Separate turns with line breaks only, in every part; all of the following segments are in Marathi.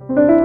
thank you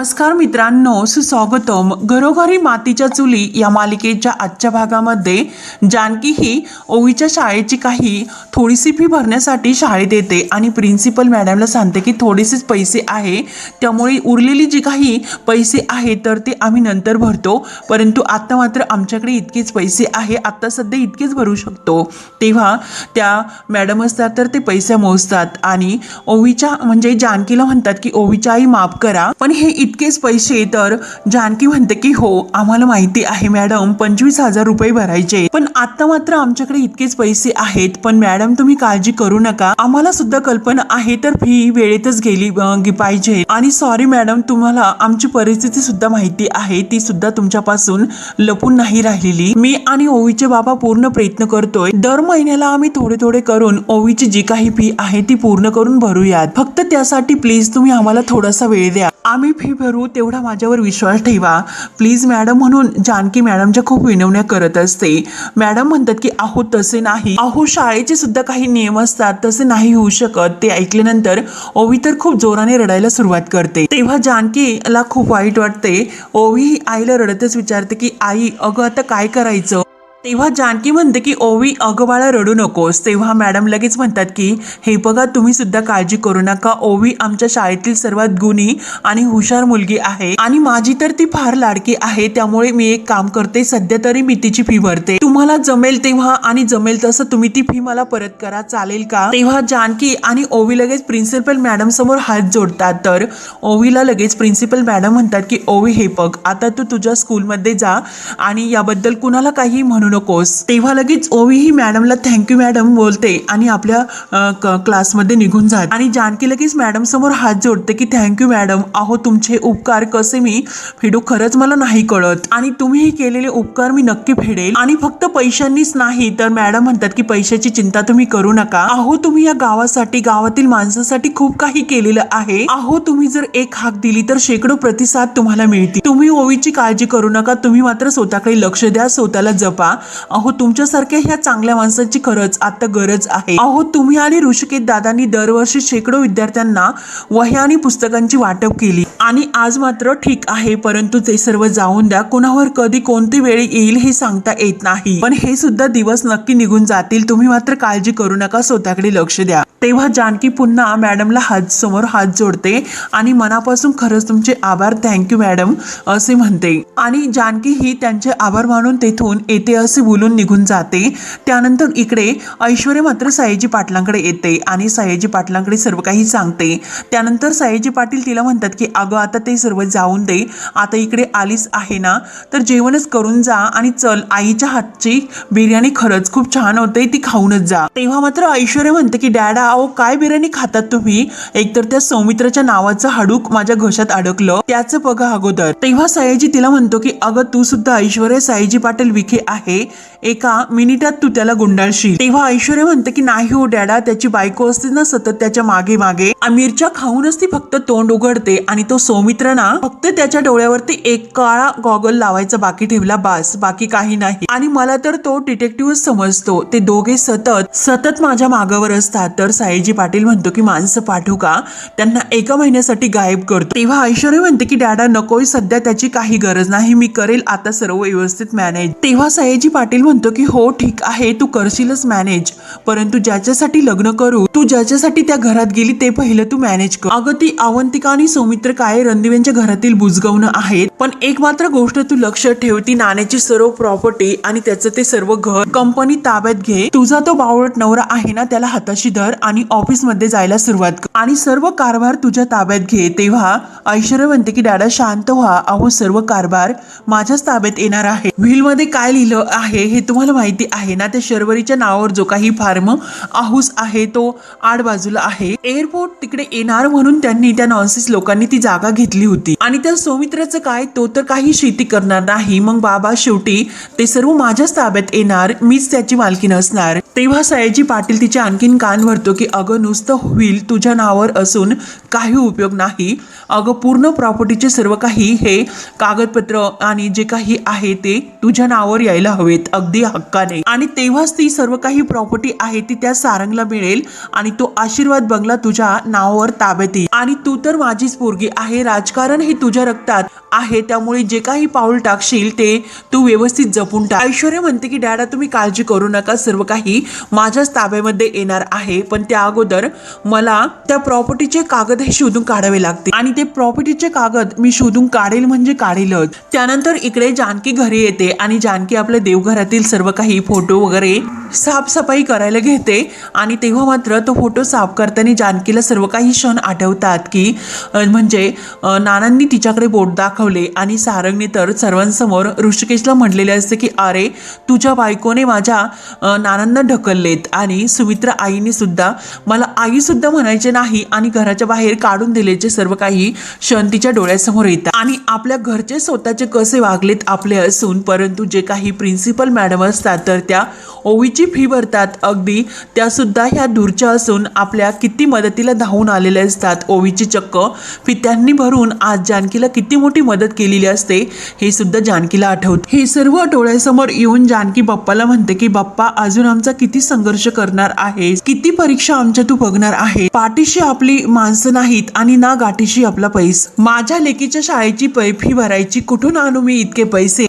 नमस्कार मित्रांनो सुस्वागतम. घरोघरी मातीच्या चुली या मालिकेच्या आजच्या भागामध्ये जानकी ही ओवीच्या शाळेची काही थोडीशी फी भरण्यासाठी शाळेत येते आणि प्रिन्सिपल मॅडमला सांगते की थोडेसेच पैसे आहे. त्यामुळे उरलेली जी काही पैसे आहे तर ते आम्ही नंतर भरतो. परंतु आत्ता मात्र आमच्याकडे इतकेच पैसे आहे. आत्ता सध्या इतकेच भरू शकतो. तेव्हा त्या मॅडम असतात तर ते पैसे मोजतात आणि ओवीच्या म्हणजे जानकीला म्हणतात की ओवीच्या आई माफ करा. पण हे इतकेच पैसे तर जानकी म्हणते की हो आम्हाला माहिती आहे मॅडम पंचवीस हजार रुपये भरायचे. पण आता मात्र आमच्याकडे इतकेच पैसे आहेत पण मॅडम तुम्ही काळजी करू नका. आम्हाला सुद्धा कल्पना आहे तर फी वेळेतच गेली पाहिजे. आणि सॉरी मॅडम तुम्हाला आमची परिस्थिती सुद्धा माहिती आहे ती सुद्धा तुमच्यापासून लपून नाही राहिलेली. मी आणि ओवीचे बाबा पूर्ण प्रयत्न करतोय. दर महिन्याला आम्ही थोडे थोडे करून ओवीची जी काही फी आहे ती पूर्ण करून भरूयात. फक्त त्यासाठी प्लीज तुम्ही आम्हाला थोडासा वेळ द्या. आम्ही फी भरू तेवढा माझ्यावर विश्वास ठेवा. प्लीज मॅडम म्हणून जानकी मॅडमच्या खूप विनवण्या करत असते. मॅडम म्हणतात की आहो तसे नाही. आहो शाळेचे सुद्धा काही नियम असतात तसे नाही होऊ शकत. ते ऐकल्यानंतर ओवी तर खूप जोराने रडायला सुरुवात करते. तेव्हा जानकीला खूप वाईट वाटते. ओवी ही आईला रडतच विचारते की आई अगं आता काय करायचं? तेव्हा जानकी म्हणते की ओवी अगं बाळा रडू नकोस. तेव्हा मॅडम लगेच म्हणतात की हे बघा तुम्ही सुद्धा काळजी करू नका. ओवी आमच्या शाळेतील सर्वात गुणी आणि हुशार मुलगी आहे आणि माझी तर ती फार लाडकी आहे. त्यामुळे मी एक काम करते सध्या तरी मी तिची फी भरते. तुम्हाला जमेल तेव्हा आणि जमेल तसं तुम्ही ती फी मला परत करा. चालेल का? तेव्हा जानकी आणि ओवी लगेच प्रिन्सिपल मॅडम समोर हात जोडतात. तर ओवीला लगेच प्रिन्सिपल मॅडम म्हणतात की ओवी हे बघ आता तू तुझ्या स्कूलमध्ये जा आणि याबद्दल कुणाला काही म्हणू नकोस. तेव्हा लगेच ओवी ही मॅडमला थँक्यू मॅडम बोलते आणि आपल्या क- क्लासमध्ये निघून जात. आणि जानकी लगेच मॅडम समोर हात जोडते की थँक्यू मॅडम अहो तुमचे उपकार कसे मी फेडू खरंच मला नाही कळत. आणि तुम्ही हे केलेले उपकार मी नक्की फेडेल. आणि फक्त पैशांनीच नाही तर मॅडम म्हणतात की पैशाची चिंता तुम्ही करू नका. अहो तुम्ही या गावासाठी गावातील माणसासाठी खूप काही केलेलं आहे. अहो तुम्ही जर एक हाक दिली तर शेकडो प्रतिसाद तुम्हाला मिळतील. तुम्ही ओवीची काळजी करू नका. तुम्ही मात्र स्वतःकडे लक्ष द्या स्वतःला जपा. अहो तुमच्यासारख्या ह्या चांगल्या माणसाची खरंच आता गरज आहे. अहो तुम्ही आणि ऋषिकेत दादांनी दरवर्षी शेकडो विद्यार्थ्यांना वह्या आणि पुस्तकांची वाटप केली. आणि आज मात्र ठीक आहे परंतु ते सर्व जाऊन द्या. कोणावर कधी कोणती वेळ येईल हे सांगता येत नाही. पण हे सुद्धा दिवस नक्की निघून जातील. तुम्ही मात्र काळजी करू नका. स्वतःकडे लक्ष द्या. तेव्हा जानकी पुन्हा मॅडमला हात समोर हात जोडते आणि मनापासून खरंच तुमचे आभार थँक्यू मॅडम असे म्हणते. आणि जानकी ही त्यांचे आभार मानून तेथून येते असे बोलून निघून जाते. त्यानंतर इकडे ऐश्वर्या मात्र सयाजी पाटलांकडे येते आणि सयाजी पाटलांकडे सर्व काही सांगते. त्यानंतर सयाजी पाटील तिला म्हणतात की अगं आता ते सर्व जाऊन दे. आता इकडे आलीच आहे ना तर जेवणच करून जा आणि चल आईच्या हातची बिर्याणी खरंच खूप छान होते ती खाऊनच जा. तेव्हा मात्र ऐश्वर्या म्हणते की डॅडा अहो काय बिर्याणी खातात तुम्ही? एकतर त्या सौमित्राच्या नावाचं हाडूक माझ्या घशात अडकलं. त्याचं बघा अगोदर. तेव्हा सयाजी तिला म्हणतो की अगं तू सुद्धा ऐश्वर्या साईजी पाटील विखे आहे. एका मिनिटात तू त्याला गुंडाळशील. तेव्हा ऐश्वर्या म्हणते की नाही हो डॅडा त्याची बायको असते ना सतत त्याच्यामागे मागे. मिरच्या खाऊनच ती फक्त तोंड उघडते आणि तो सौमित्र ना फक्त त्याच्या डोळ्यावरती एक काळा गॉगल लावायचा बाकी ठेवला बास बाकी काही नाही. आणि मला तर तो डिटेक्टिव्ह समजतो. ते दोघे सतत सतत माझ्या मागावर असतात. तर साईजी पाटील म्हणतो की माणसं पाठवू का? त्यांना एका महिन्यासाठी गायब करतो. तेव्हा ऐश्वर्या म्हणते की डॅडा नकोय सध्या त्याची काही गरज नाही मी करेल आता सर्व व्यवस्थित मॅनेज. तेव्हा सयाजी पाटील म्हणतो की हो ठीक आहे तू करशीलच मॅनेज परंतु ज्याच्यासाठी लग्न करू तू ज्याच्यासाठी त्या घरात गेली ते पहिलं तू मॅनेज कर. अगं ती अवंतिका आणि सौमित्र काय रणदिव्यांच्या घरातील बुजगवणं आहेत? पण एक मात्र गोष्ट तू लक्षात ठेव ती नाण्याची सर्व प्रॉपर्टी आणि त्याचं ते सर्व घर कंपनी ताब्यात घे. तुझा तो बावळट नवरा आहे ना त्याला हाताशी धर आणि ऑफिसमध्ये जायला सुरुवात कर. आणि सर्व कारभार तुझ्या ताब्यात घे. तेव्हा ऐश्वर्या म्हणते की डॅडा शांत व्हा. अहो सर्व कारभार माझ्याच ताब्यात येणार आहे. व्हील मध्ये काय लिहिलं आहे हे तुम्हाला माहिती आहे ना? त्या शर्वरीच्या नावावर जो काही फार्म आहूस आहे तो आड बाजूला आहे. एअरपोर्ट तिकडे येणार म्हणून त्यांनी त्या नॉनसेस लोकांनी ती जागा घेतली होती. आणि त्या सौमित्राचं काय तो तर काही शेती करणार नाही. मग बाबा शेवटी ते सर्व माझ्याच ताब्यात येणार मीच त्याची मालकीन असणार तेव्हा सयाजी पाटील तिचे आणखीन कान भरतो की अगं नुसतं होईल तुझ्या नावावर असून काही उपयोग नाही. अगं पूर्ण प्रॉपर्टीचे सर्व काही हे कागदपत्र आणि जे काही आहे ते तुझ्या नावावर यायला हवेत अगदी हक्काने. आणि तेव्हाच ती सर्व काही प्रॉपर्टी आहे ती त्या सारंगला मिळेल आणि तो आशीर्वाद बंगला तुझ्या नावावर ताब्यात येईल. आणि तू तर माझीच पोरगी आहे राजकारण हे तुझ्या रक्तात आहे त्यामुळे जे काही पाऊल टाकशील ते तू व्यवस्थित जपून टाक. ऐश्वर्या म्हणते की डॅडा तुम्ही काळजी करू नका. सर्व काही माझ्याच ताब्यामध्ये येणार आहे. पण त्या अगोदर मला त्या प्रॉपर्टीचे कागद हे शोधून काढावे लागतील. आणि ते प्रॉपर्टीचे कागद मी शोधून काढेल म्हणजे काढेलच. त्यानंतर इकडे जानकी घरी येते आणि जानकी आपल्या देवघरातील सर्व काही फोटो वगैरे साफसफाई करायला घेते. आणि तेव्हा मात्र तो फोटो साफ करताना जानकीला सर्व काही क्षण आठवतात की म्हणजे नानांनी तिच्याकडे बोट दाखवले आणि सारंगने तर सर्वांसमोर ऋषिकेशला म्हटलेले असते की अरे तुझ्या बायकोने माझ्या नानांना ढकललेत आणि सुमित्रा आईने सुद्धा मला आईसुद्धा म्हणायचे नाही आणि घराच्या बाहेर काढून दिल्याचे सर्व काही क्षण तिच्या डोळ्यासमोर येतात. आणि आपल्या घरचे स्वतःचे कसे वागलेत आपले असून परंतु जे काही प्रिन्सिपल मॅडम असतात तर त्या ओवीची फी भरतात. अगदी त्यासुद्धा ह्या दूरच्या असून आपल्या किती मदतीला धावून आलेल्या असतात. ओवीची चक्क फी त्यांनी भरून आज जानकीला किती मोठी मदत केलेली असते हे सुद्धा जानकीला आठवत. हे सर्व डोळ्यासमोर येऊन जानकी बाप्पाला म्हणते की बाप्पा अजून आमचा किती संघर्ष करणार आहे किती परीक्षा आमच्या तू बघणार आहे पाठीशी आपली माणसं नाहीत आणि ना गाठीशी आपला पैस. माझ्या लेकीच्या शाळेची पै फी भरायची. कुठून आणू मी इतके पैसे?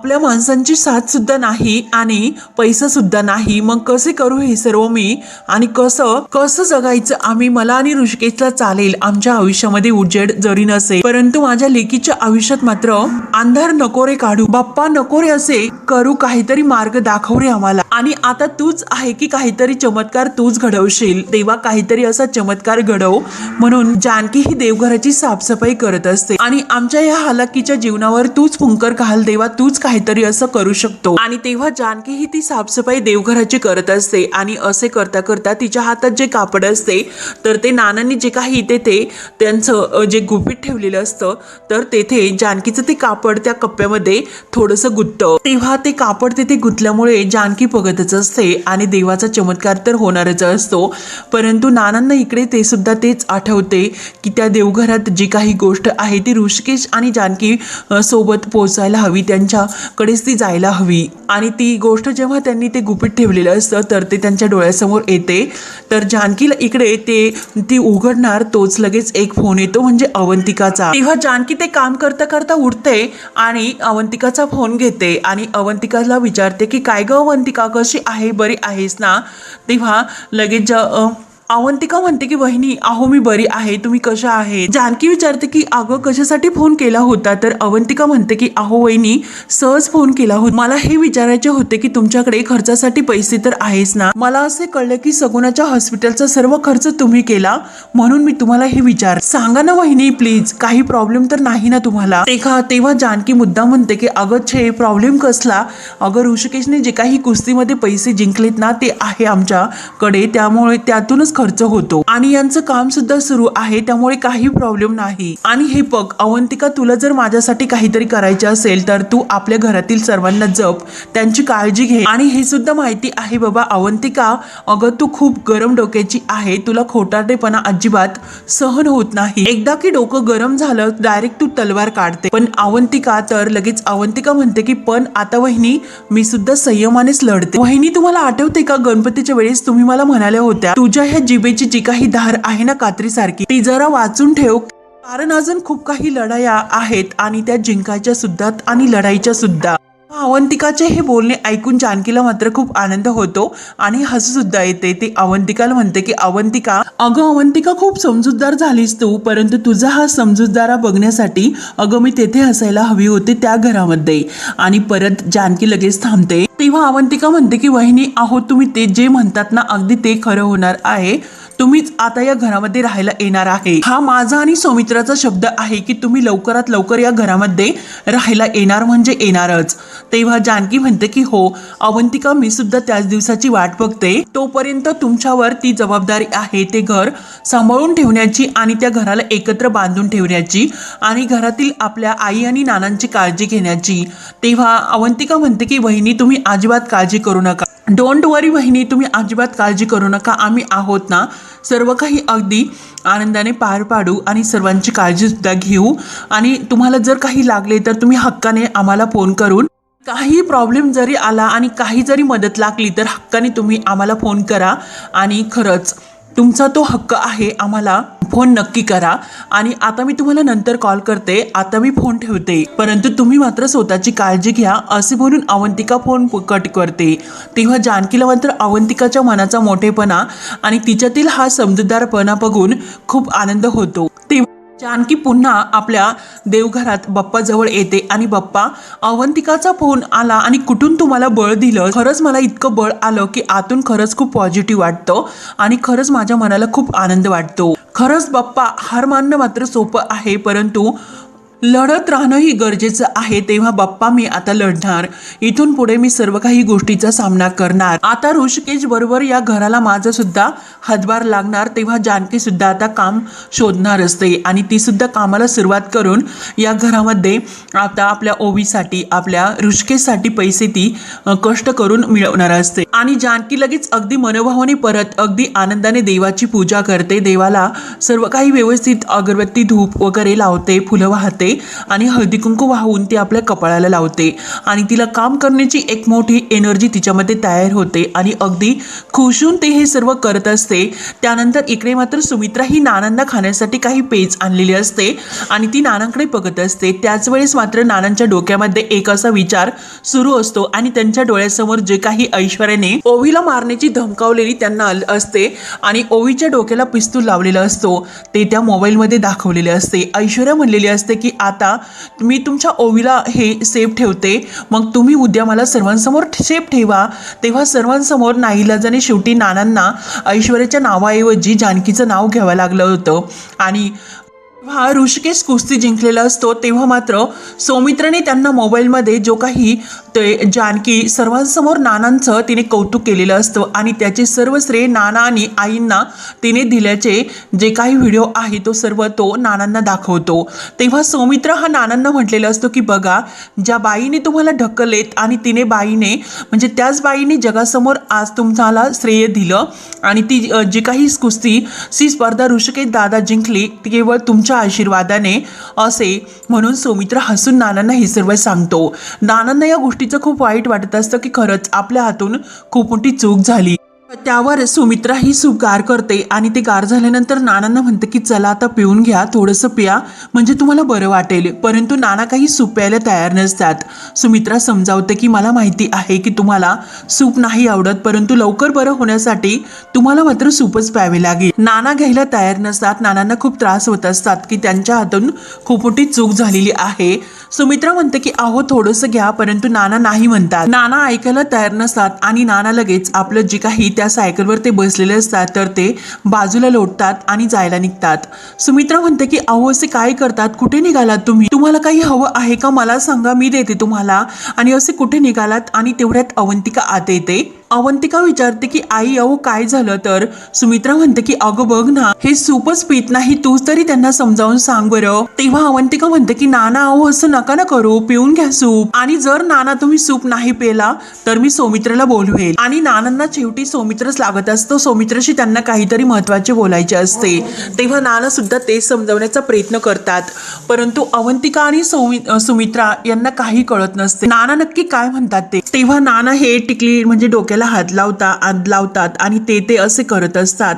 आपल्या माणसांची साथ सुद्धा नाही आणि पैसा सुद्धा नाही. मग कसे करू हे सर्व मी? आणि कसं कसं जगायचं? आम्ही मला आणि ऋषिकेशला चालेल. आमच्या आयुष्यामध्ये उजेड जरी नसेल परंतु माझ्या लेकीच्या आयुष्यात मात्र अंधार नको रे काढू. बाप्पा नकोरे असे करू काहीतरी मार्ग दाखव रे आम्हाला. आणि आता तूच आहे की काहीतरी चमत्कार तूच घडवशील. तेव्हा काहीतरी असा चमत्कार घडव. म्हणून जानकी ही देवघराची साफसफाई करत असते. आणि आमच्या या हालाकीच्या जीवनावर तूच फुंकर घाल देवा तूच काहीतरी असं करू शकतो. आणि तेव्हा जानकी ही ती साफसफाई देवघराची करत असते आणि असे करता करता तिच्या हातात जे कापड असते तर ते नानांनी जे काही तेथे ते त्यांचं जे गुपित ठेवलेलं असतं तर तेथे जानकीचं ते कापड त्या कप्प्यामध्ये थोडंसं गुत्तं. तेव्हा ते कापड तेथे गुंतल्यामुळे जानकी बघतच असते आणि देवाचा चमत्कार तर होणारच असतो. परंतु नानांना इकडे ते सुद्धा तेच आठवते की त्या देवघरात जी काही गोष्ट आहे ती ऋषिकेश आणि जानकी सोबत पोचायला हवी त्यांच्या कडेच ती जायला हवी. आणि ती गोष्ट जेव्हा त्यांनी ते गुपित ठेवलेलं असतं तर ते त्यांच्या डोळ्यासमोर येते. तर जानकीला इकडे ते ती उघडणार तोच लगेच एक फोन येतो म्हणजे अवंतिकाचा. तेव्हा जानकी ते काम करता करता उठते आणि अवंतिकाचा फोन घेते आणि अवंतिकाला विचारते की काय गं अवंतिका कशी आहे? बरी आहेस ना? तेव्हा लगेच अ, अवंतिका म्हणते की वहिनी अहो मी बरी आहे तुम्ही कशा आहे जानकी विचारते की अगं कशासाठी फोन केला होता? तर अवंतिका म्हणते की अहो वहिनी सहज फोन केला होता. मला हे विचारायचे होते की तुमच्याकडे खर्चासाठी पैसे तर आहेच ना? मला असे कळलं की सगुणाच्या हॉस्पिटलचा सर्व खर्च तुम्ही केला म्हणून मी तुम्हाला हे विचार सांगा ना वहिनी प्लीज काही प्रॉब्लेम तर नाही ना तुम्हाला? तेव्हा तेव्हा जानकी मुद्दा म्हणते की अगं छे प्रॉब्लेम कसला? अगं ऋषिकेशने जे काही कुस्तीमध्ये पैसे जिंकलेत ना ते आहे आमच्याकडे त्यामुळे त्यातूनच खर्च होतो. आणि यांचं काम सुद्धा सुरू आहे त्यामुळे काही प्रॉब्लेम नाही. आणि हे बघ अवंतिका तुला जर माझ्यासाठी काहीतरी करायचे असेल तर तू आपल्या घरातील सर्वांना जप त्यांची काळजी घे. आणि हे सुद्धा माहिती आहे बाबा अवंतिका अगं तू खूप गरम डोक्याची आहे तुला खोटारडेपणा अजिबात सहन होत नाही. एकदा की डोकं गरम झालं डायरेक्ट तू तलवार काढते. पण अवंतिका तर लगेच अवंतिका म्हणते की पण आता वहिनी मी सुद्धा संयमानेच लढते. वहिनी तुम्हाला आठवते का? गणपतीच्या वेळेस तुम्ही मला म्हणाल्या होत्या तुझ्या ह्या जिबेची जी काही धार आहे ना कात्रीसारखी ती जरा वाचून ठेव. कारण अजून खूप काही लढाया आहेत आणि त्या जिंकायच्या सुद्धा आणि लढाईच्या सुद्धा. अवंतिकाचे हे बोलणे ऐकून जानकीला मात्र खूप आनंद होतो आणि हसू सुद्धा येते. ते अवंतिकाला म्हणते की अवंतिका अगं अवंतिका खूप समजूतदार झालीस तू परंतु तुझा हा समजूतदारा बघण्यासाठी अगं मी तेथे हसायला हवी होते त्या घरामध्ये. आणि परत जानकी लगेच थांबते. तेव्हा अवंतिका म्हणते की वहिनी आहो तुम्ही ते जे म्हणतात ना अगदी ते खरं होणार आहे. तुम्हीच आता या घरामध्ये राहायला येणार आहे. हा माझा आणि सौमित्राचा शब्द आहे की तुम्ही लवकरात लवकर या घरामध्ये राहायला येणार म्हणजे येणारच. तेव्हा जानकी म्हणते की हो अवंतिका मी सुद्धा त्याच दिवसाची वाट बघते. तोपर्यंत तुमच्यावर ती जबाबदारी आहे ते घर सांभाळून ठेवण्याची आणि त्या घराला एकत्र बांधून ठेवण्याची आणि घरातील आपल्या आई आणि नानांची काळजी घेण्याची. तेव्हा अवंतिका म्हणते की वहिनी तुम्ही अजिबात काळजी करू नका. डोंट वरी वहिनी तुम्ही अजिबात काळजी करू नका. आम्ही आहोत ना सर्व काही अगदी आनंदाने पार पाडू आणि सर्वांची काळजीसुद्धा घेऊ. आणि तुम्हाला जर काही लागले तर तुम्ही हक्काने आम्हाला फोन करून काही प्रॉब्लेम जरी आला आणि काही जरी मदत लागली तर हक्काने तुम्ही आम्हाला फोन करा. आणि खरंच तुमचा तो हक्क आहे आम्हाला फोन नक्की करा. आणि आता मी तुम्हाला नंतर कॉल करते आता मी फोन ठेवते. परंतु तुम्ही मात्र स्वतःची काळजी घ्या असे बोलून अवंतिका फोन कट करते. तेव्हा जानकीला मात्र अवंतिकाच्या मनाचा मोठेपणा आणि तिच्यातील हा समजूतदारपणा बघून खूप आनंद होतो. म्हणजे जानकी पुन्हा आपल्या देवघरात बाप्पाजवळ येते आणि बाप्पा अवंतिकाचा फोन आला आणि कुठून तुम्हाला बळ दिलं? खरंच मला इतकं बळ आलं की आतून खरंच खूप पॉझिटिव्ह वाटतं आणि खरंच माझ्या मनाला खूप आनंद वाटतो. खरंच बाप्पा हार मानणं मात्र सोपं आहे परंतु लढत राहणंही गरजेचं आहे तेव्हा बाप्पा मी आता लढणार. इथून पुढे मी सर्व काही गोष्टीचा सामना करणार. आता ऋषिकेश बरोबर या घराला माझा सुद्धा हातभार लागणार तेव्हा जानकी सुद्धा आता काम शोधणार असते. आणि ती सुद्धा कामाला सुरुवात करून या घरामध्ये आता आपल्या ओवीसाठी आपल्या ऋषिकेशसाठी पैसे ती कष्ट करून मिळवणार असते. आणि जानकी लगेच अगदी मनोभावाने परत अगदी आनंदाने देवाची पूजा करते. देवाला सर्व काही व्यवस्थित अगरबत्ती धूप वगैरे लावते फुलं वाहते. आणि हळदीकुंकू वाहून ती आपल्या कपाळाला लावते. आणि तिला काम करण्याची एक मोठी एनर्जी तिच्यामध्ये तयार होते आणि अगदी खुशून ते हे सर्व करत असते. त्यानंतर इकडे मात्र सुमित्रा ही नानांना खाण्यासाठी काही पेज आणलेली असते आणि ती नानांकडे बघत असते. त्याच वेळेस मात्र नानांच्या डोक्यामध्ये एक असा विचार सुरू असतो आणि त्यांच्या डोळ्यासमोर जे काही ऐश्वर्याने ओवीला मारण्याची धमकावलेली त्यांना असते आणि ओवीच्या डोक्याला पिस्तूल लावलेला असतो. ते त्या मोबाईलमध्ये दाखवलेले असते. ऐश्वर्या म्हणलेली असते की आता मी तुमच्या ओवीला हे सेफ ठेवते. मग तुम्ही उद्या मला सर्वांसमोर सेफ ठेवा. तेव्हा सर्वांसमोर नाईलाजाने शेवटी नानांना ऐश्वर्याच्या नावाऐवजी जानकीचं नाव घ्यावं लागलं होतं. आणि हा ऋषिकेश कुस्ती जिंकलेला असतो तेव्हा मात्र सौमित्राने त्यांना मोबाईलमध्ये जो काही ते जानकी सर्वांसमोर नानांचं तिने कौतुक केलेलं असतं आणि त्याचे सर्व श्रेय नाना आणि आईंना तिने दिल्याचे जे काही व्हिडिओ आहे तो सर्व तो नानांना दाखवतो. तेव्हा सौमित्र हा नानांना म्हटलेला असतो की बघा ज्या बाईने तुम्हाला ढकललेत आणि तिने बाईने म्हणजे त्याच बाईने जगासमोर आज तुम्हाला श्रेय दिलं आणि ती जी काही कुस्ती सी स्पर्धा ऋषिकेश दादा जिंकली ती केवळ तुमच्या आशीर्वादाने असे म्हणून सौमित्र हसून नानांना हे सर्व सांगतो. नानांना या गोष्टीचं खूप वाईट वाटत असतं की खरंच आपल्या हातून खूप मोठी चूक झाली. त्यावर सुमित्रा ही सूप गार करते आणि ते गार झाल्यानंतर नानांना म्हणते की चला आता पिऊन घ्या थोडंसं पिया म्हणजे तुम्हाला बरं वाटेल. परंतु नाना काही सूप प्यायला तयार नसतात. सुमित्रा समजावते की मला माहिती आहे की तुम्हाला सूप नाही आवडत परंतु लवकर बरं होण्यासाठी तुम्हाला मात्र सूपच प्यावे लागेल. नाना घ्यायला तयार नसतात. नानांना खूप त्रास होत असतात की त्यांच्या हातून खूप मोठी चूक झालेली आहे. सुमित्रा म्हणते की अहो थोडंसं घ्या परंतु नाना नाही म्हणतात. नाना ऐकायला तयार नसतात आणि नाना लगेच आपलं जे काही त्या सायकलवर ते बसलेले असतात तर ते बाजूला लोटतात आणि जायला निघतात. सुमित्रा म्हणते की अहो असे काय करतात? कुठे निघालात तुम्ही? तुम्हाला काही हवं आहे का? मला सांगा मी देते तुम्हाला. आणि असे कुठे निघालात? आणि तेवढ्यात अवंतिका आत येते. अवंतिका विचारते की आई अहो काय झालं तर? सुमित्रा म्हणते की अगं बघ ना हे सूपच पित नाही तूच तरी त्यांना समजावून सांग बरं. तेव्हा अवंतिका म्हणते की नाना अहो असं नका ना करू पिऊन घ्या सूप. आणि जर नाना तुम्ही सूप नाही पेला तर मी सौमित्राला बोलवेल. आणि नानांना शेवटी सौमित्रच लागत असतो सौमित्रशी त्यांना काहीतरी महत्त्वाचे बोलायचे असते. तेव्हा नाना सुद्धा ते समजावण्याचा प्रयत्न करतात. परंतु अवंतिका आणि सुमित्रा यांना काही कळत नसते. नाना नक्की काय म्हणतात ते? तेव्हा नाना हे टिकली म्हणजे डोक्याला हात लावता हात लावतात आणि ते ते असे करत असतात.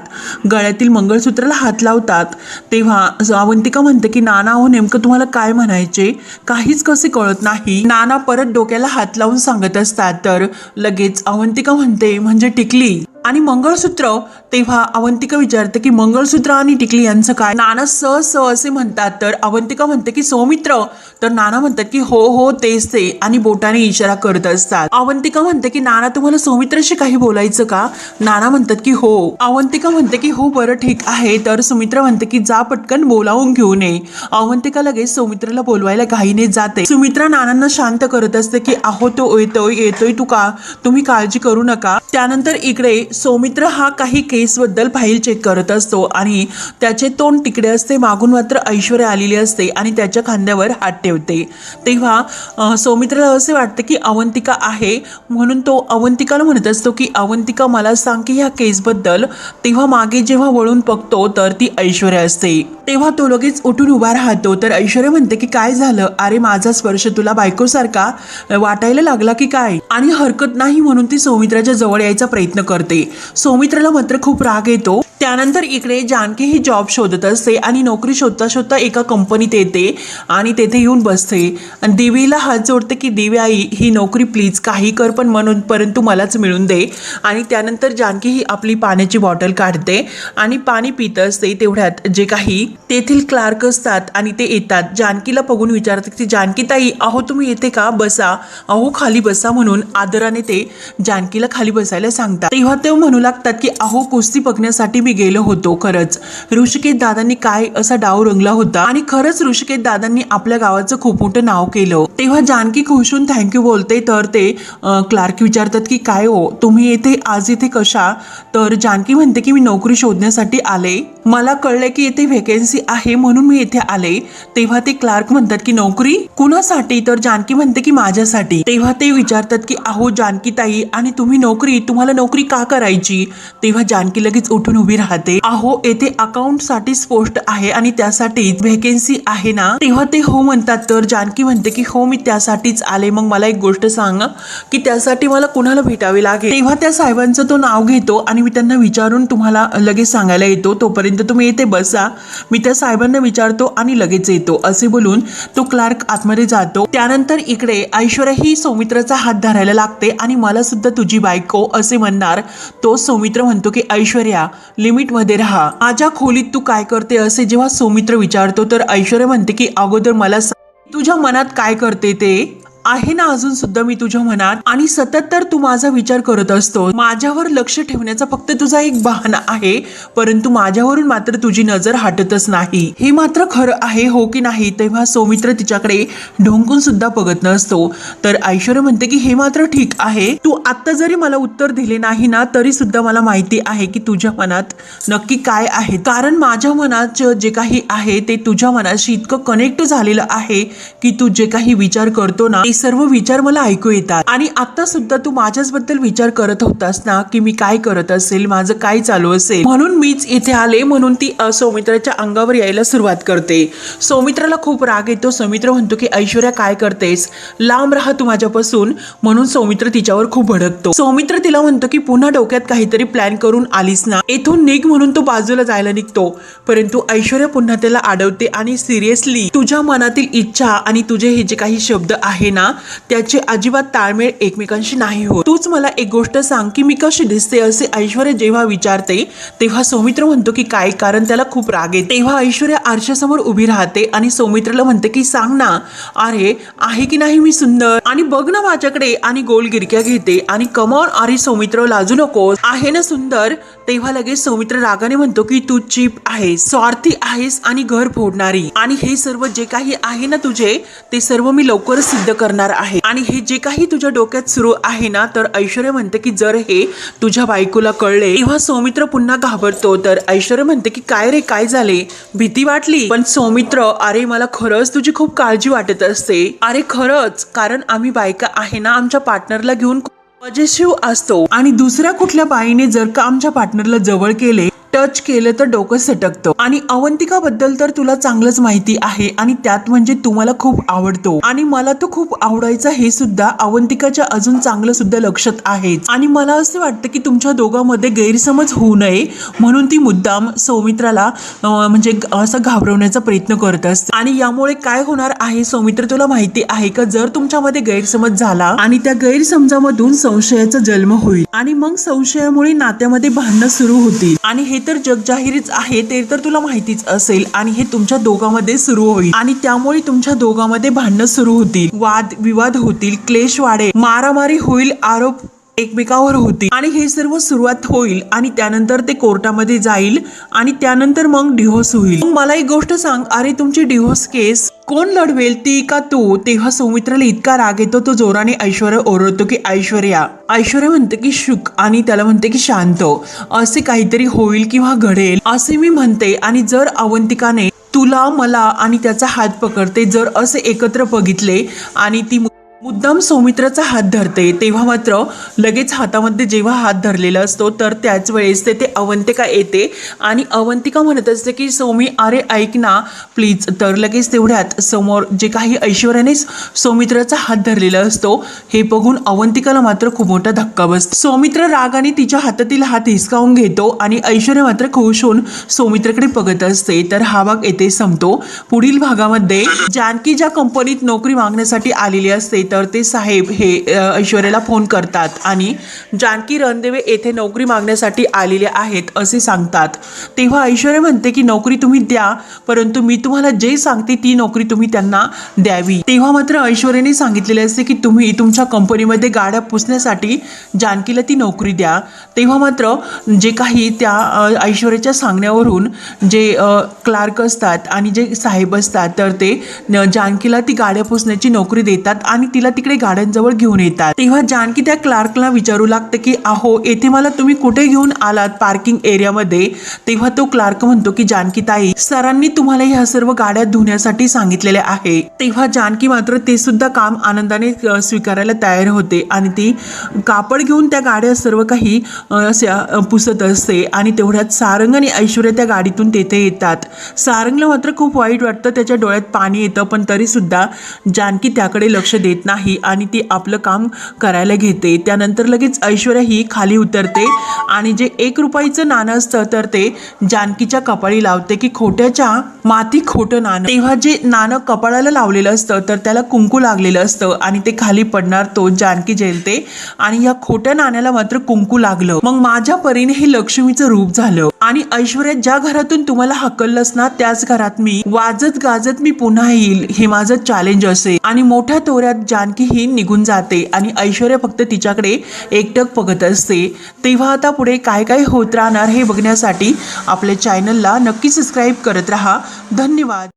गळ्यातील मंगळसूत्राला हात लावतात. तेव्हा अवंतिका म्हणते की नाना हो नेमकं तुम्हाला काय म्हणायचे? काहीच कसे कळत नाही. नाना परत डोक्याला हात लावून सांगत असतात. तर लगेच अवंतिका म्हणते म्हणजे टिकली. आणि मंगळसूत्र तेव्हा अवंतिका विचारते की मंगळसूत्र आणि टिकली यांचं काय? नाना स स असे म्हणतात. तर अवंतिका म्हणते की सौमित्र. तर नाना म्हणतात की हो हो तेच ते. आणि बोटाने इशारा करत असतात. अवंतिका म्हणते की नाना तुम्हाला सौमित्राशी काही बोलायचं का? नाना म्हणतात की हो. अवंतिका म्हणते की हो बरं ठीक आहे. तर सुमित्रा म्हणते की जा पटकन बोलावून घेऊ नये अवंतिका लगेच सौमित्राला बोलवायला घाईने जाते. सुमित्रा नानांना शांत करत असते की आहो तो येतोय येतोय तू का? तुम्ही काळजी करू नका. त्यानंतर इकडे सौमित्र हा काही केसबद्दल फाईल चेक करत असतो आणि त्याचे तोंड तिकडे असते मागून मात्र ऐश्वर्या आलेली असते आणि त्याच्या खांद्यावर हात ठेवते. तेव्हा सौमित्राला असे वाटते की अवंतिका आहे म्हणून तो अवंतिकाला म्हणत असतो की अवंतिका मला सांग की ह्या केसबद्दल तेव्हा मागे जेव्हा वळून बघतो तर ती ऐश्वर्या असते. तेव्हा तो लगेच उठून उभा राहतो तर ऐश्वर्या म्हणते की काय झालं? अरे माझा स्पर्श तुला बायकोसारखा वाटायला लागला की काय? आणि हरकत नाही म्हणून ती सौमित्राच्या जवळ यायचा प्रयत्न करते. सौमित्राला मात्र खूप राग येतो. त्यानंतर इकडे जानकी ही जॉब शोधत असते आणि नोकरी शोधता शोधता एका कंपनीत येते आणि तेथे येऊन बसते. आणि देवीला हात जोडते की देवी आई ही नोकरी प्लीज काही कर पण म्हणून परंतु मलाच मिळून दे. आणि त्यानंतर जानकी ही आपली पाण्याची बॉटल काढते आणि पाणी पित असते तेवढ्यात. जे काही तेथील क्लार्क असतात आणि ते येतात. जानकीला बघून विचारते की जानकी ताई अहो तुम्ही येते का बसा? अहो खाली बसा म्हणून आदराने ते जानकीला खाली बसायला सांगतात. तेव्हा ते म्हणू लागतात की अहो कुस्ती बघण्यासाठी मी गेलो होतो खरंच. ऋषिकेश दादांनी काय असा डाव रंगला होता? आणि खरंच ऋषिकेश दादांनी आपल्या गावाचं खूप मोठं नाव केलं. तेव्हा जानकी खुशून थँक्यू बोलते तर ते क्लार्क विचारतात की काय हो? तुम्ही येथे आज इथे कशा? तर जानकी म्हणते की मी नोकरी शोधण्यासाठी आले. मला कळले की येथे व्हेकन्सी आहे म्हणून मी येथे आले. तेव्हा ते क्लार्क म्हणतात की नोकरी? कुणासाठी? तर जानकी म्हणते की माझ्यासाठी. तेव्हा ते विचारतात की अहो जानकी ताई आणि तुम्ही नोकरी? तुम्हाला नोकरी का करायची. तेव्हा जानकी लगेच उठून उभी राहते. अहो येथे अकाउंटसाठी पोस्ट आहे आणि त्यासाठीच व्हेकन्सी आहे ना? तेव्हा ते हो म्हणतात. तर जानकी म्हणते की हो मी त्यासाठीच आले. मग मला एक गोष्ट सांग की त्यासाठी मला कुणाला भेटावे लागेल? तेव्हा त्या साहेबांचं तो नाव घेतो आणि मी त्यांना विचारून तुम्हाला लगेच सांगायला येतो. तोपर्यंत तुम्ही येथे बसा. मी त्या साहेबांना विचारतो आणि लगेच येतो. असे बोलून तो क्लार्क आतमध्ये जातो. त्यानंतर इकडे ऐश्वर्या ही सौमित्राचा हात धरायला लागते आणि मला सुद्धा तुझी बायको असे म्हणणार तो सौमित्र म्हणतो की ऐश्वर्या लिमिटमध्ये राहा. माझ्या खोलीत तू काय करते असे जेव्हा सौमित्र विचारतो तर ऐश्वर्या म्हणते की अगोदर मला तुझ्या मनात काय करते ते? आहे ना अजून सुद्धा मी तुझ्या मनात? आणि सतत तर तू माझा विचार करत असतो माझ्यावर लक्ष ठेवण्याचा फक्त तुझा एक बहाणा आहे. परंतु माझ्यावरून मात्र तुझी नजर हटतच नाही. हे मात्र खरं आहे हो की नाही? तेव्हा सौमित्र तिच्याकडे ढोंकून सुद्धा बघत नसतो. तर ऐश्वर्य म्हणते की हे मात्र ठीक आहे. तू आत्ता जरी मला उत्तर दिले नाही ना तरी सुद्धा मला माहिती आहे की तुझ्या मनात नक्की काय आहे. कारण माझ्या मनात जे काही आहे ते तुझ्या मनाशी इतकं कनेक्ट झालेलं आहे की तू जे काही विचार करतो ना ते सर्व विचार मला ऐकू येतात. आणि आता सुद्धा तू माझ्याच बद्दल विचार करत होतास ना की मी काय करत असेल माझं काय चालू असेल? म्हणून मीच इथे आले म्हणून ती सौमित्राच्या अंगावर यायला सुरुवात करते. सौमित्राला खूप राग येतो. सौमित्र म्हणतो की ऐश्वर्या काय करतेस? लांब राहा तू माझ्यापासून. म्हणून सौमित्र तिच्यावर खूप भडकतो. सौमित्र तिला म्हणतो की पुन्हा डोक्यात काहीतरी प्लॅन करून आलीस ना येथून निघ म्हणून तो बाजूला जायला निघतो. परंतु ऐश्वर्या पुन्हा त्याला अडवते आणि सिरियसली तुझ्या मनातील इच्छा आणि तुझे हे जे काही शब्द आहे ना त्याचे अजिबात ताळमेळ एकमेकांशी नाही होत. तूच मला एक गोष्ट सांग की मी कशी दिसते असे ऐश्वर्या जेव्हा विचारते तेव्हा सौमित्र म्हणतो की काय? कारण त्याला खूप राग येते. तेव्हा ऐश्वर्या आरशासमोर उभी राहते आणि सौमित्रला म्हणते की सांग ना अरे आहे की नाही मी सुंदर? आणि बघ ना माझ्याकडे. आणि गोल गिरक्या घेते आणि कमॉन अरे सौमित्र लाजू नकोस. आहे ना सुंदर? तेव्हा लगेच सौमित्र रागाने म्हणतो की तू चीप आहेस स्वार्थी आहेस आणि घर फोडणारी. आणि हे सर्व जे काही आहे ना तुझे ते सर्व मी लवकर सिद्ध करणार आहे. आणि हे जे काही तुझ्या डोक्यात सुरू आहे ना तर ऐश्वर्य म्हणते की जर हे तुझ्या बायकोला कळले तेव्हा सौमित्र पुन्हा घाबरतो. तर ऐश्वर्य म्हणते की काय रे काय झाले? भीती वाटली? पण सौमित्र अरे मला खरंच तुझी खूप काळजी वाटत असते. अरे खरंच? कारण आम्ही बायका आहे ना आमच्या पार्टनरला घेऊन मजेशीव असतो. आणि दुसऱ्या कुठल्या बाईने जर का आमच्या पार्टनरला जवळ केले टच केलं तर डोकं सटकतं. आणि अवंतिका बद्दल तर तुला चांगलंच माहिती आहे आणि त्यात म्हणजे तुम्हाला खूप आवडतो. आणि मला तो खूप आवडायचा हे सुद्धा अवंतिकाच्या अजून चांगलं सुद्धा लक्षात आहे आणि मला असं वाटतं की तुमच्या दोघांमध्ये गैरसमज होऊ नये म्हणून ती मुद्दाम सौमित्राला म्हणजे असं घाबरवण्याचा प्रयत्न करत असते. आणि यामुळे काय होणार आहे सौमित्र तुला माहिती आहे का? जर तुमच्यामध्ये गैरसमज झाला आणि त्या गैरसमजामधून संशयाचा जन्म होईल. आणि मग संशयामुळे नात्यामध्ये भांडणं सुरू होतील. आणि हे तर जगजाहीरच आहे ते तर तुला माहितीच असेल. आणि हे तुमच्या दोघांमध्ये सुरू होईल. आणि त्यामुळे तुमच्या दोघांमध्ये भांडणं सुरू होतील. वाद विवाद होतील. क्लेश वाढेल. मारामारी होईल. आरोप एकमेकावर होतील. आणि हे सर्व सुरुवात होईल. आणि त्यानंतर ते कोर्टामध्ये जाईल. आणि त्यानंतर मग डिव्होर्स होईल. मला एक गोष्ट सांग. अरे तुमची डिव्होर्स केस कोण लढवेल ती का तू? तेव्हा सौमित्राला इतका राग येतो तो जोराने ऐश्वर्या ओरडतो की ऐश्वर्या ऐश्वर्या म्हणते की शुक आणि त्याला म्हणते की शांत. असे काहीतरी होईल किंवा घडेल असे मी म्हणते. आणि जर अवंतिकाने तुला मला आणि त्याचा हात पकडते जर असे एकत्र बघितले आणि ती मुद्दाम सौमित्राचा हात धरते तेव्हा मात्र लगेच हातामध्ये जेव्हा हात धरलेला असतो तर त्याच वेळेस ते ते अवंतिका येते आणि अवंतिका म्हणत असते की सौमी अरे ऐक ना प्लीज तर लगेच तेवढ्यात समोर जे काही ऐश्वर्याने सौमित्राचा हात धरलेला असतो हे बघून अवंतिकाला मात्र खूप मोठा धक्का बसतो. सौमित्र रागाने तिच्या हातातील हात हिसकावून घेतो आणि ऐश्वर्या मात्र खुश होऊन सौमित्राकडे बघत असते. तर हा भाग येथे संपतो. पुढील भागामध्ये जानकी ज्या कंपनीत नोकरी मागण्यासाठी आलेली असते तर ते साहेब हे ऐश्वर्याला फोन करतात आणि जानकी रणदेवे येथे नोकरी मागण्यासाठी आलेले आहेत असे सांगतात. तेव्हा ऐश्वर्या म्हणते की नोकरी तुम्ही द्या परंतु मी तुम्हाला जे सांगते ती नोकरी तुम्ही त्यांना द्यावी. तेव्हा मात्र ऐश्वर्याने सांगितलेले असते की तुम्ही तुमच्या कंपनीमध्ये गाड्या पुसण्यासाठी जानकीला ती नोकरी द्या. तेव्हा मात्र जे काही त्या ऐश्वर्याच्या सांगण्यावरून जे क्लार्क असतात आणि जे साहेब असतात तर ते जानकीला ती गाड्या पुसण्याची नोकरी देतात आणि तिला तिकडे गाड्यांजवळ घेऊन येतात. तेव्हा जानकी त्या क्लार्कला विचारू लागते की अहो येथे मला तुम्ही कुठे घेऊन आलात पार्किंग एरियामध्ये? तेव्हा तो क्लार्क म्हणतो की जानकी ताई सरांनी तुम्हाला ह्या सर्व गाड्या धुण्यासाठी सांगितलेले आहे. तेव्हा जानकी मात्र ते सुद्धा काम आनंदाने स्वीकारायला तयार होते आणि ती कापड घेऊन त्या गाड्या सर्व काही पुसत असते आणि तेवढ्यात सारंग आणि ऐश्वर्या त्या गाडीतून तेथे येतात. सारंगला मात्र खूप वाईट वाटतं त्याच्या डोळ्यात पाणी येतं पण तरी सुद्धा जानकी त्याकडे लक्ष देत नाही. नाही आणि ती आपलं काम करायला घेते. त्यानंतर लगेच ऐश्वर्या ही खाली उतरते आणि जे एक रुपयाचं नाणं असतं तर ते जानकीच्या कपाळी लावते की खोट्याच्या माती खोटं नाणं. तेव्हा जे नाणं कपाळाला लावलेलं असतं तर त्याला कुंकू लागलेलं असतं आणि ते खाली पडणार तो जानकी जेलते आणि या खोट्या नाण्याला मात्र कुंकू लागलं. मग माझ्या परीने हे लक्ष्मीचं रूप झालं. आणि ऐश्वर्या ज्या घरातून तुम्हाला हकललंस ना त्याच घरात मी वाजत गाजत मी पुन्हा येईल हे माझं चॅलेंज असेल. आणि मोठ्या तोऱ्यात जानकी ही निघून जाते आणि ऐश्वर्या फक्त तिच्याकडे एकटक बघत असते. तेव्हा आता पुढे काय काय होत राहणार हे बघण्यासाठी आपल्या चॅनलला नक्की सबस्क्राईब करत राहा. धन्यवाद.